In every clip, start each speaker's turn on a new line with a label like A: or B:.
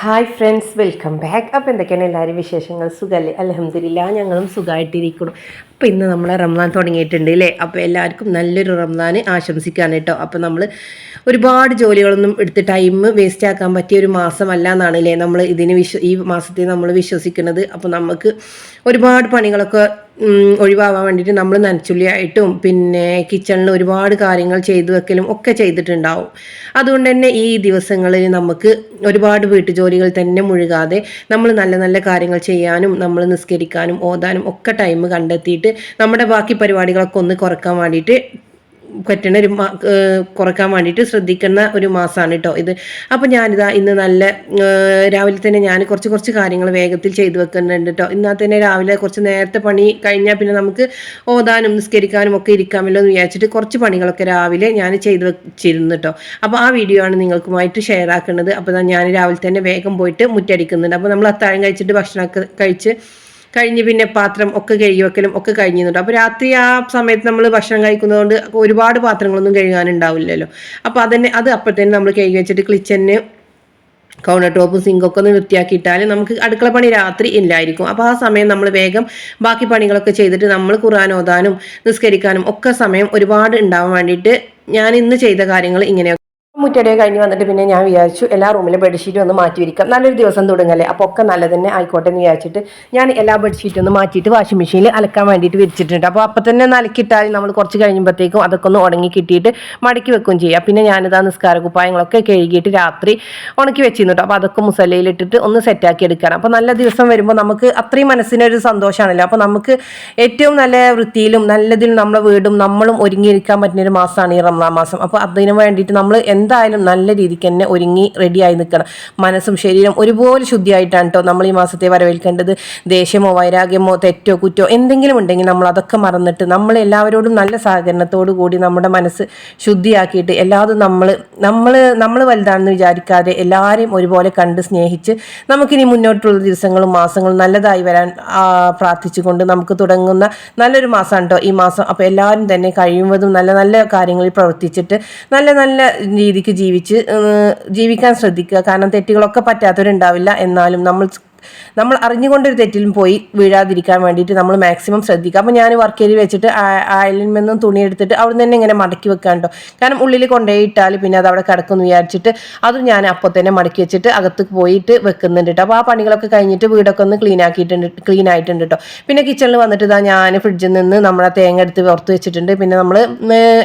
A: Hi friends welcome back അപ്പോൾ എന്തൊക്കെയാണ് എല്ലാവരും വിശേഷങ്ങൾ? സുഖമല്ലേ അലഹമില്ല ഞങ്ങളും സുഖമായിട്ടിരിക്കണം അപ്പോൾ ഇന്ന് നമ്മൾ റംസാൻ തുടങ്ങിയിട്ടുണ്ട് അല്ലേ അപ്പോൾ എല്ലാവർക്കും നല്ലൊരു റംസാൻ ആശംസിക്കാൻ കേട്ടോ. അപ്പോൾ നമ്മൾ ഒരുപാട് ജോലികളൊന്നും എടുത്ത് ടൈം വേസ്റ്റ് ആക്കാൻ പറ്റിയ ഒരു മാസമല്ല എന്നാണ് അല്ലേ നമ്മൾ ഇതിന് വിശ്വ ഈ മാസത്തെ നമ്മൾ വിശ്വസിക്കുന്നത്. അപ്പോൾ നമുക്ക് ഒരുപാട് പണികളൊക്കെ ഒഴിവാവാൻ വേണ്ടിയിട്ട് നമ്മൾ നനച്ചുള്ളിയായിട്ടും പിന്നെ കിച്ചണിൽ ഒരുപാട് കാര്യങ്ങൾ ചെയ്തു വെക്കലും ഒക്കെ ചെയ്തിട്ടുണ്ടാവും. അതുകൊണ്ട് തന്നെ ഈ ദിവസങ്ങളിൽ നമുക്ക് ഒരുപാട് വീട്ടുജോലികൾ തന്നെ മുഴുകാതെ നമ്മൾ നല്ല നല്ല കാര്യങ്ങൾ ചെയ്യാനും നമ്മൾ നിസ്കരിക്കാനും ഓതാനും ഒക്കെ ടൈം കണ്ടെത്തിയിട്ട് നമ്മുടെ ബാക്കി പരിപാടികളൊക്കെ ഒന്ന് കുറയ്ക്കാൻ വേണ്ടിയിട്ട് പറ്റണ ഒരു കുറയ്ക്കാൻ വേണ്ടിയിട്ട് ശ്രദ്ധിക്കുന്ന ഒരു മാസമാണ് കേട്ടോ ഇത്. അപ്പോൾ ഞാനിതാ ഇന്ന് നല്ല രാവിലെ തന്നെ ഞാൻ കുറച്ച് കുറച്ച് കാര്യങ്ങൾ വേഗത്തിൽ ചെയ്തു വെക്കുന്നുണ്ട് കേട്ടോ ഇന്നാ തന്നെ രാവിലെ കുറച്ച് നേരത്തെ പണി കഴിഞ്ഞാൽ പിന്നെ നമുക്ക് ഓതാനും നിസ്കരിക്കാനും ഒക്കെ ഇരിക്കാമല്ലോ എന്ന് വിചാരിച്ചിട്ട് കുറച്ച് പണികളൊക്കെ രാവിലെ ഞാൻ ചെയ്തു വെച്ചിരുന്നു കേട്ടോ അപ്പോൾ ആ വീഡിയോ ആണ് നിങ്ങൾക്കുമായിട്ട് ഷെയർ ആക്കുന്നത് അപ്പോൾ ഞാൻ രാവിലെ തന്നെ വേഗം പോയിട്ട് മുറ്റടിക്കുന്നുണ്ട്. അപ്പോൾ നമ്മൾ അത്താഴം കഴിച്ചിട്ട് ഭക്ഷണമൊക്കെ കഴിച്ച് കഴിഞ്ഞ് പിന്നെ പാത്രം ഒക്കെ കഴുകി വെക്കലും ഒക്കെ കഴിഞ്ഞിട്ടുണ്ട്. അപ്പോൾ രാത്രി ആ സമയത്ത് നമ്മൾ ഭക്ഷണം കഴിക്കുന്നതുകൊണ്ട് ഒരുപാട് പാത്രങ്ങളൊന്നും കഴുകാനുണ്ടാവില്ലല്ലോ. അപ്പോൾ അതന്നെ അത് അപ്പോഴത്തേനും നമ്മൾ കഴുകി വെച്ചിട്ട് ക്ലിച്ചന് കൗണ്ടർ ടോപ്പും സിങ്കൊക്കെ ഒന്ന് വൃത്തിയാക്കിയിട്ടാൽ നമുക്ക് അടുക്കള പണി രാത്രി ഇല്ലായിരിക്കും. അപ്പോൾ ആ സമയം നമ്മൾ വേഗം ബാക്കി പണികളൊക്കെ ചെയ്തിട്ട് നമ്മൾ ഖുർആൻ ഓതാനും നിസ്കരിക്കാനും ഒക്കെ സമയം ഒരുപാട് ഉണ്ടാവാൻ വേണ്ടിയിട്ട് ഞാൻ ഇന്ന് ചെയ്ത കാര്യങ്ങൾ ഇങ്ങനെ മുറ്റടിയെ കഴിഞ്ഞ് വന്നിട്ട് പിന്നെ ഞാൻ വിചാരിച്ചു എല്ലാ റൂമിലും ബെഡ്ഷീറ്റ് ഒന്ന് മാറ്റി വിരിക്കാം നല്ലൊരു ദിവസം തുടങ്ങല്ലേ? അപ്പോൾ ഒക്കെ നല്ല തന്നെ ആയിക്കോട്ടെ എന്ന് വിചാരിച്ചിട്ട് ഞാൻ എല്ലാ ബെഡ്ഷീറ്റും ഒന്ന് മാറ്റിയിട്ട് വാഷിംഗ് മെഷീനിൽ അലക്കാൻ വേണ്ടിയിട്ട് വിരിച്ചിട്ടുണ്ട്. അപ്പോൾ അപ്പം തന്നെ ഒന്ന് നമ്മൾ കുറച്ച് കഴിയുമ്പോഴത്തേക്കും അതൊക്കെ ഒന്ന് ഉണങ്ങി കിട്ടിയിട്ട് മടക്കി വെക്കുകയും ചെയ്യാം. പിന്നെ ഞാനിതാ നിസ്കാര കുപ്പായങ്ങളൊക്കെ കഴുകിയിട്ട് രാത്രി ഉണക്കി വെച്ചിരുന്നു അപ്പോൾ അതൊക്കെ മുസലയിലിട്ടിട്ട് ഒന്ന് സെറ്റാക്കി എടുക്കണം. അപ്പോൾ നല്ല ദിവസം വരുമ്പോൾ നമുക്ക് അത്രയും മനസ്സിനൊരു സന്തോഷമാണല്ലോ അപ്പോൾ നമുക്ക് ഏറ്റവും നല്ല വൃത്തിയിലും നല്ലതിലും നമ്മളെ വീടും നമ്മളും ഒരുങ്ങിയിരിക്കാൻ പറ്റുന്ന ഒരു മാസമാണ് ഈ റംസാൻ മാസം. അപ്പോൾ അതിന് വേണ്ടിയിട്ട് നമ്മൾ എന്തായാലും നല്ല രീതിക്ക് തന്നെ ഒരുങ്ങി റെഡിയായി നിൽക്കണം മനസ്സും ശരീരം ഒരുപോലെ ശുദ്ധിയായിട്ടാണ് കേട്ടോ നമ്മൾ ഈ മാസത്തെ വരവേൽക്കേണ്ടത്. ദേഷ്യമോ വൈരാഗ്യമോ തെറ്റോ കുറ്റോ എന്തെങ്കിലും ഉണ്ടെങ്കിൽ നമ്മൾ അതൊക്കെ മറന്നിട്ട് നമ്മൾ എല്ലാവരോടും നല്ല സഹകരണത്തോടു കൂടി നമ്മുടെ മനസ്സ് ശുദ്ധിയാക്കിയിട്ട് എല്ലാതും നമ്മൾ നമ്മൾ നമ്മൾ വലുതാണെന്ന് വിചാരിക്കാതെ എല്ലാവരെയും ഒരുപോലെ കണ്ട് സ്നേഹിച്ച് നമുക്കിനി മുന്നോട്ടുള്ള ദിവസങ്ങളും മാസങ്ങളും നല്ലതായി വരാൻ പ്രാർത്ഥിച്ചുകൊണ്ട് നമുക്ക് തുടങ്ങുന്ന നല്ലൊരു മാസമാണ് കേട്ടോ ഈ മാസം. അപ്പോൾ എല്ലാവരും തന്നെ കഴിയുന്നതും നല്ല നല്ല കാര്യങ്ങളിൽ പ്രവർത്തിച്ചിട്ട് നല്ല നല്ല രീതിക്ക് ജീവിച്ച് ജീവിക്കാൻ ശ്രദ്ധിക്കുക. കാരണം തെറ്റുകളൊക്കെ പറ്റാത്തവരുണ്ടാവില്ല. എന്നാലും നമ്മൾ നമ്മൾ അറിഞ്ഞുകൊണ്ടൊരു തെറ്റിലും പോയി വീഴാതിരിക്കാൻ വേണ്ടിയിട്ട് നമ്മൾ മാക്സിമം ശ്രദ്ധിക്കുക. അപ്പോൾ ഞാൻ വർക്ക് ഏരിയ വെച്ചിട്ട് അയലിൽ നിന്നും തുണി എടുത്തിട്ട് അവിടെ നിന്ന് തന്നെ ഇങ്ങനെ മടക്കി വെക്കാൻ കേട്ടോ കാരണം ഉള്ളിൽ കൊണ്ടുപോയി ഇട്ടാൽ പിന്നെ അത് അവിടെ കിടക്കുമെന്ന് വിചാരിച്ചിട്ട് അതും ഞാൻ അപ്പോൾ തന്നെ മടക്കി വെച്ചിട്ട് അകത്ത് പോയിട്ട് വെക്കുന്നുണ്ട് കേട്ടോ അപ്പോൾ ആ പണികളൊക്കെ കഴിഞ്ഞിട്ട് വീടൊക്കെ ഒന്ന് ക്ലീൻ ആക്കിയിട്ടുണ്ട് ക്ലീൻ ആയിട്ടുണ്ട് കേട്ടോ പിന്നെ കിച്ചണിൽ വന്നിട്ട് ഇതാ ഞാൻ ഫ്രിഡ്ജിൽ നിന്ന് നമ്മളെ തേങ്ങ എടുത്ത് പുറത്ത് വെച്ചിട്ടുണ്ട്. പിന്നെ നമ്മൾ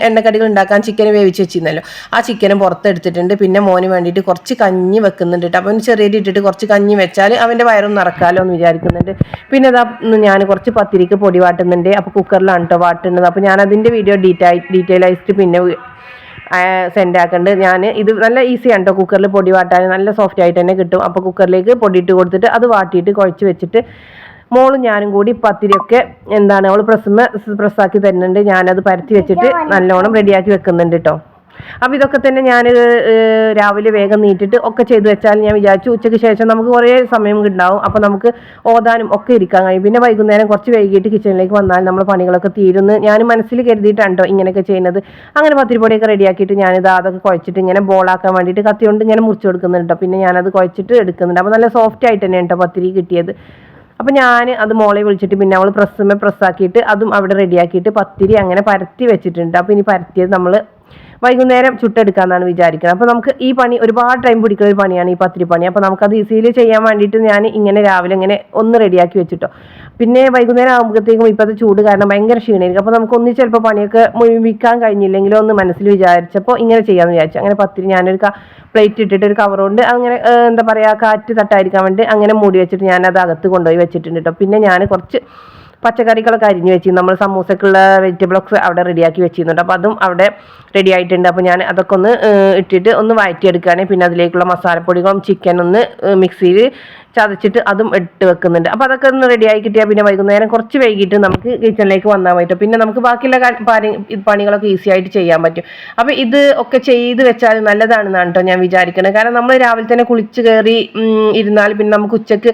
A: എണ്ണക്കടികൾ ഉണ്ടാക്കാൻ ചിക്കൻ വേവിച്ച് വെച്ചിരുന്നല്ലോ. ആ ചിക്കനും പുറത്തെടുത്തിട്ടുണ്ട്. പിന്നെ മോന് വേണ്ടിയിട്ട് കുറച്ച് കഞ്ഞി വെക്കുന്നുണ്ട് കേട്ടോ അപ്പോൾ ചെറിയ ഇട്ടിട്ട് കുറച്ച് കഞ്ഞി വെച്ചാൽ അവന്റെ വയറും നിറക്കാലോ എന്ന് വിചാരിക്കുന്നുണ്ട്. പിന്നെ ഇതാ ഞാൻ കുറച്ച് പത്തിരിക്ക് പൊടി വാട്ടുന്നുണ്ട്. അപ്പോൾ കുക്കറിലാണ് കേട്ടോ വാട്ടുന്നത്. അപ്പോൾ ഞാൻ അതിന്റെ വീഡിയോ ഡീറ്റെയിൽ ഡീറ്റെയിൽ ആയിട്ട് പിന്നെ സെൻഡ് ആക്കുന്നുണ്ട് ഞാൻ ഇത് നല്ല ഈസിയാണ് കേട്ടോ കുക്കറിൽ പൊടി വാട്ടാൻ നല്ല സോഫ്റ്റ് ആയിട്ട് തന്നെ കിട്ടും. അപ്പോൾ കുക്കറിലേക്ക് പൊടി ഇട്ട് കൊടുത്തിട്ട് അത് വാട്ടിയിട്ട് കുഴച്ച് വെച്ചിട്ട് മോളും ഞാനും കൂടി പത്തിരിയൊക്കെ എന്താണ് അവൾ പ്രസ്സുമ്മ പ്രസ്സാക്കി തരുന്നുണ്ട്. ഞാനത് പരത്തി വെച്ചിട്ട് നല്ലോണം റെഡിയാക്കി വെക്കുന്നുണ്ട് കേട്ടോ അപ്പോൾ ഇതൊക്കെ തന്നെ ഞാൻ രാവിലെ വേഗം നീട്ടിട്ട് ഒക്കെ ചെയ്തു വെച്ചാൽ ഞാൻ വിചാരിച്ചു ഉച്ചയ്ക്ക് ശേഷം നമുക്ക് കുറേ സമയം ഉണ്ടാവും അപ്പോൾ നമുക്ക് ഓതാനും ഒക്കെ ഇരിക്കാൻ കഴിയും. പിന്നെ വൈകുന്നേരം കുറച്ച് വൈകിട്ട് കിച്ചണിലേക്ക് വന്നാൽ നമ്മൾ പണികളൊക്കെ തീരുന്ന് ഞാൻ മനസ്സിൽ കരുതിയിട്ടുണ്ടോ ഇങ്ങനെയൊക്കെ ചെയ്യുന്നത്. അങ്ങനെ പത്തിരിപ്പൊടിയൊക്കെ റെഡിയാക്കിയിട്ട് ഞാനിത് അതൊക്കെ കുഴച്ചിട്ട് ഇങ്ങനെ ബോളാക്കാൻ വേണ്ടിയിട്ട് കത്തി കൊണ്ട് ഇങ്ങനെ മുറിച്ച് കൊടുക്കുന്നുണ്ട് പിന്നെ ഞാനത് കുഴച്ചിട്ട് എടുക്കുന്നുണ്ട്. അപ്പോൾ നല്ല സോഫ്റ്റ് ആയിട്ട് തന്നെ കേട്ടോ പത്തിരി കിട്ടിയത്. അപ്പോൾ ഞാൻ അത് മോളെ വിളിച്ചിട്ട് പിന്നെ അവൾ പ്രസ്സുമ്മേ പ്രസ്സാക്കിയിട്ട് അതും അവിടെ റെഡിയാക്കിയിട്ട് പത്തിരി അങ്ങനെ പരത്തി വെച്ചിട്ടുണ്ട്. അപ്പോൾ ഇനി പരത്തിയത് നമ്മൾ വൈകുന്നേരം ചുട്ടെടുക്കാമെന്നാണ് വിചാരിക്കുന്നത് അപ്പോൾ നമുക്ക് ഈ പണി ഒരുപാട് ടൈം പിടിക്കുന്ന ഒരു പണിയാണ് ഈ പത്തിരി പണി അപ്പോൾ നമുക്കത് ഈസിയിൽ ചെയ്യാൻ വേണ്ടിയിട്ട് ഞാൻ ഇങ്ങനെ രാവിലെ ഇങ്ങനെ ഒന്ന് റെഡിയാക്കി വെച്ചിട്ടോ. പിന്നെ വൈകുന്നേരം ആകുമ്പോഴത്തേക്കും ഇപ്പോഴത്തെ ചൂട് കാരണം ഭയങ്കര ക്ഷീണമായിരിക്കും. അപ്പോൾ നമുക്ക് ഒന്ന് ചിലപ്പോൾ പണിയൊക്കെ മുഴുമിക്കാൻ കഴിഞ്ഞില്ലെങ്കിലോ ഒന്ന് മനസ്സിൽ വിചാരിച്ചപ്പോൾ ഇങ്ങനെ ചെയ്യാന്ന് വിചാരിച്ചു. അങ്ങനെ പത്തിരി ഞാനൊരു പ്ലേറ്റ് ഇട്ടിട്ട് ഒരു കവർ കൊണ്ട് അങ്ങനെ എന്താ പറയാ കാറ്റ് തട്ടായിരിക്കാൻ വേണ്ടി അങ്ങനെ മൂടി വെച്ചിട്ട് ഞാനത് അകത്ത് കൊണ്ടുപോയി വെച്ചിട്ടുണ്ട് കേട്ടോ പിന്നെ ഞാൻ കുറച്ച് പച്ചക്കറികളൊക്കെ അരിഞ്ഞ് വെച്ച് നമ്മൾ സമൂസക്കുള്ള വെജിറ്റബിൾസ് അവിടെ റെഡിയാക്കി വെച്ചിരുന്നുണ്ട്. അപ്പോൾ അതും അവിടെ റെഡി ആയിട്ടുണ്ട്. അപ്പോൾ ഞാൻ അതൊക്കെ ഒന്ന് ഇട്ടിട്ട് ഒന്ന് വഴറ്റിയെടുക്കുകയാണ് പിന്നെ അതിലേക്കുള്ള മസാലപ്പൊടികളും ചിക്കൻ ഒന്ന് മിക്സിയിൽ ചതച്ചിട്ട് അതും ഇട്ട് വെക്കുന്നുണ്ട്. അപ്പോൾ അതൊക്കെ ഒന്ന് റെഡിയായി കിട്ടിയാൽ പിന്നെ വൈകുന്നേരം കുറച്ച് വൈകിട്ട് നമുക്ക് കിച്ചണിലേക്ക് വന്നാൽ പറ്റും പിന്നെ നമുക്ക് ബാക്കിയുള്ള പണികളൊക്കെ ഈസി ആയിട്ട് ചെയ്യാൻ പറ്റും. അപ്പോൾ ഇത് ഒക്കെ ചെയ്ത് വെച്ചാൽ നല്ലതാണെന്നാണ് കേട്ടോ ഞാൻ വിചാരിക്കുന്നത് കാരണം നമ്മൾ രാവിലെ തന്നെ കുളിച്ച് കയറി ഇരുന്നാൽ പിന്നെ നമുക്ക് ഉച്ചയ്ക്ക്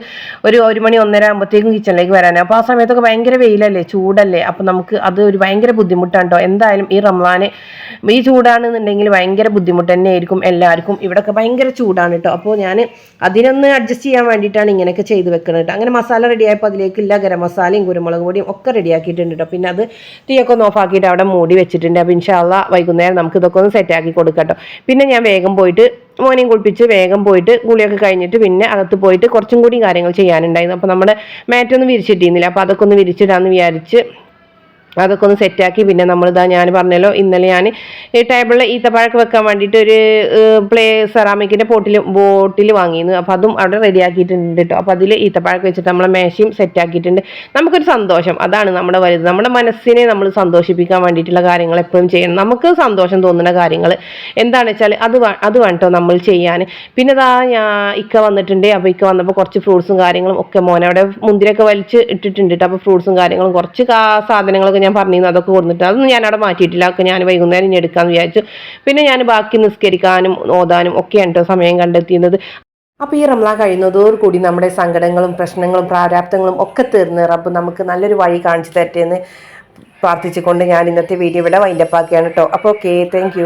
A: ഒരു ഒരു മണി ഒന്നര ആകുമ്പോഴത്തേക്കും കിച്ചണിലേക്ക് വരാനാണ് അപ്പോൾ ആ സമയത്തൊക്കെ ഭയങ്കര വെയിലല്ലേ ചൂടല്ലേ? അപ്പോൾ നമുക്ക് അത് ഒരു ഭയങ്കര ബുദ്ധിമുട്ടാണ് കേട്ടോ എന്തായാലും ഈ റംസാന് ഈ ചൂടാണെന്നുണ്ടെങ്കിൽ ഭയങ്കര ബുദ്ധിമുട്ട് തന്നെ ആയിരിക്കും എല്ലാവർക്കും. ഇവിടെയൊക്കെ ഭയങ്കര ചൂടാണ് കേട്ടോ അപ്പോൾ ഞാൻ അതിനൊന്ന് അഡ്ജസ്റ്റ് ചെയ്യാൻ വേണ്ടിയിട്ടാണ് ഇങ്ങനെയൊക്കെ ചെയ്ത് വെക്കുന്നത് കേട്ടോ അങ്ങനെ മസാല റെഡിയായപ്പോൾ അതിലേക്ക് ഇല്ല ഗരം മസാലയും കുരുമുളക് പൊടിയും ഒക്കെ റെഡിയാക്കിയിട്ടുണ്ട് കേട്ടോ പിന്നെ അത് തീയൊക്കെ ഒന്ന് ഓഫാക്കിയിട്ട് അവിടെ മൂടി വെച്ചിട്ടുണ്ട്. അപ്പോൾ ഇൻഷാല്ല വൈകുന്നേരം നമുക്ക് ഇതൊക്കെ ഒന്ന് സെറ്റാക്കി കൊടുക്കട്ടോ കേട്ടോ പിന്നെ ഞാൻ വേഗം പോയിട്ട് മോനെയും കുളിപ്പിച്ച് വേഗം പോയിട്ട് കുളിയൊക്കെ കഴിഞ്ഞിട്ട് പിന്നെ അകത്ത് പോയിട്ട് കുറച്ചും കൂടി കാര്യങ്ങൾ ചെയ്യാനുണ്ടായിരുന്നു. അപ്പോൾ നമ്മുടെ മാറ്റൊന്നും വിരിച്ചിട്ടിരുന്നില്ല. അപ്പോൾ അതൊക്കെ ഒന്ന് വിരിച്ചിടാമെന്ന് വിചാരിച്ച് അതൊക്കെ ഒന്ന് സെറ്റാക്കി. പിന്നെ നമ്മളിതാ ഞാൻ പറഞ്ഞല്ലോ ഇന്നലെ ഞാൻ ഈ ടേബിളിൽ ഈത്തപ്പഴമൊക്കെ വെക്കാൻ വേണ്ടിയിട്ട് ഒരു പ്ലേ സെറാമിക്കിന്റെ പോട്ടിൽ ബോട്ടിൽ വാങ്ങിയിരുന്നു. അപ്പോൾ അതും അവിടെ റെഡിയാക്കിയിട്ടുണ്ട് കേട്ടോ അപ്പോൾ അതിൽ ഈത്തപ്പഴമൊക്കെ വെച്ചിട്ട് നമ്മളെ മേശയും സെറ്റാക്കിയിട്ടുണ്ട്. നമുക്കൊരു സന്തോഷം. അതാണ് നമ്മുടെ വലുത്. നമ്മുടെ മനസ്സിനെ നമ്മൾ സന്തോഷിപ്പിക്കാൻ വേണ്ടിയിട്ടുള്ള കാര്യങ്ങൾ എപ്പോഴും ചെയ്യണം. നമുക്ക് സന്തോഷം തോന്നുന്ന കാര്യങ്ങൾ എന്താണെന്ന് വെച്ചാൽ അത് അത് വേണ്ടോ നമ്മൾ ചെയ്യാൻ പിന്നെ ഇതാ ഞാൻ ഇക്ക വന്നിട്ടുണ്ട്. അപ്പോൾ ഇക്ക വന്നപ്പോൾ കുറച്ച് ഫ്രൂട്ട്സും കാര്യങ്ങളും ഒക്കെ മോനെ അവിടെ മുന്തിരിയൊക്കെ വലിച്ച് ഇട്ടിട്ടുണ്ട് കേട്ടോ അപ്പോൾ ഫ്രൂട്ട്സും കാര്യങ്ങളും കുറച്ച് സാധനങ്ങളൊക്കെ പറഞ്ഞിരുന്നു അതൊക്കെ കൊടുത്തിട്ട്. അതൊന്നും ഞാൻ അവിടെ മാറ്റിയിട്ടില്ല. ഒക്കെ ഞാൻ വൈകുന്നേരം ഇനി എടുക്കാമെന്ന് വിചാരിച്ചു. പിന്നെ ഞാൻ ബാക്കി നിസ്കരിക്കാനും ഓതാനും ഒക്കെയാണ് കേട്ടോ സമയം കണ്ടെത്തിയത് അപ്പോൾ ഈ റംലാൻ കഴിയുന്നതോടുകൂടി നമ്മുടെ സങ്കടങ്ങളും പ്രശ്നങ്ങളും പ്രാരാബ്ദങ്ങളും ഒക്കെ തീർന്ന് റബ്ബ് നമുക്ക് നല്ലൊരു വഴി കാണിച്ചു തരട്ടെ എന്ന് പ്രാർത്ഥിച്ചുകൊണ്ട് ഞാൻ ഇന്നത്തെ വീഡിയോ ഇവിടെ വൈൻഡപ്പാക്കിയാണ് കേട്ടോ അപ്പോൾ ഓക്കെ താങ്ക്